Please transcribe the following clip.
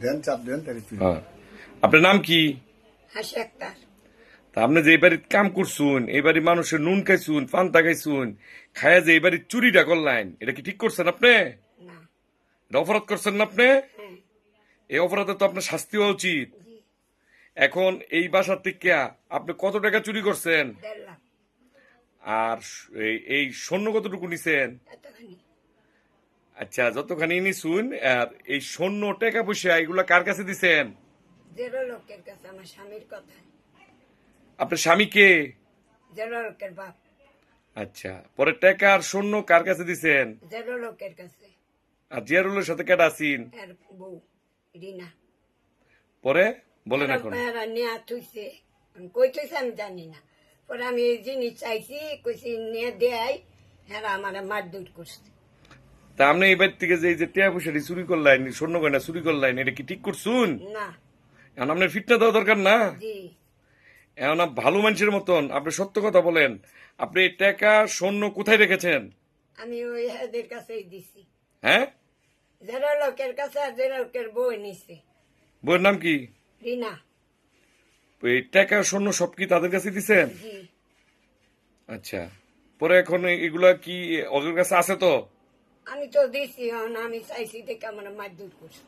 দেন চাপ দেন হ্যাঁ। আপনার নাম কি? হাসি আক্তার। তা আপনি যে এবারে কাম করছুন এবারে মানুষের নুন খাইছুন পান্তা খাইছুন খায়া যে এবারে চুরিটা করলেন এটা কি ঠিক করছেন আপনি? এটা অপরাধ করছেন না আপনি? হ্যাঁ। এই অপরাধে তো আপনার শাস্তি হওয়া উচিত। এখন এই বাসার থেকে আপনি কত টাকা চুরি করছেন? আর এই- এই সৈন্য কতটুকু নিছেন? আচ্ছা যতখানি নিছুন আর এই সৈন্য টাকা পয়সা এগুলা কার কাছে দিছেন? জেরো লোকের কাছে আমার স্বামীর কথা আপনার স্বামীকে জেরো লোকের বাপ। আচ্ছা পরে টাকা আর সৈন্য কার কাছে দিছেন? জেরো লোকের কাছে। আর জিয়ারুলের সাথে কেটা আছেন? এর বউ রিনা। পরে? বলেন এখন। এরা নিয়ে থুইছে কই থুইছে আমি জানি না। পরে আমি এই জিনিস চাইছি কইছি নিয়ে দেয় হ্যাঁ আমার মারধর করছে। তা আপনি এবার থেকে যে এই যে টিয়া পয়সাটি চুরি করলেন স্বর্ণ গয়না চুরি করলেন এটা কি ঠিক করছুন? এখন আপনার ফিটনা দেওয়া দরকার না? এখন ভালো মানুষের মতন আপনি সত্য কথা বলেন। আপনি টাকা স্বর্ণ কোথায় রেখেছেন? আমি ওই এদের কাছেই দিছি। হ্যাঁ? জেরো লোকের কাছে আর জেরো লোকের বউ নিছে। বইয়ের নাম কি? রিনা। এই টাকা স্বর্ণ সব কি তাদের কাছে দিছেন? আচ্ছা। পরে এখন এগুলা কি ওদের কাছে আছে তো? আমি তো দিছি এখন আমি চাইছি দেখে আমার মারধর করছে।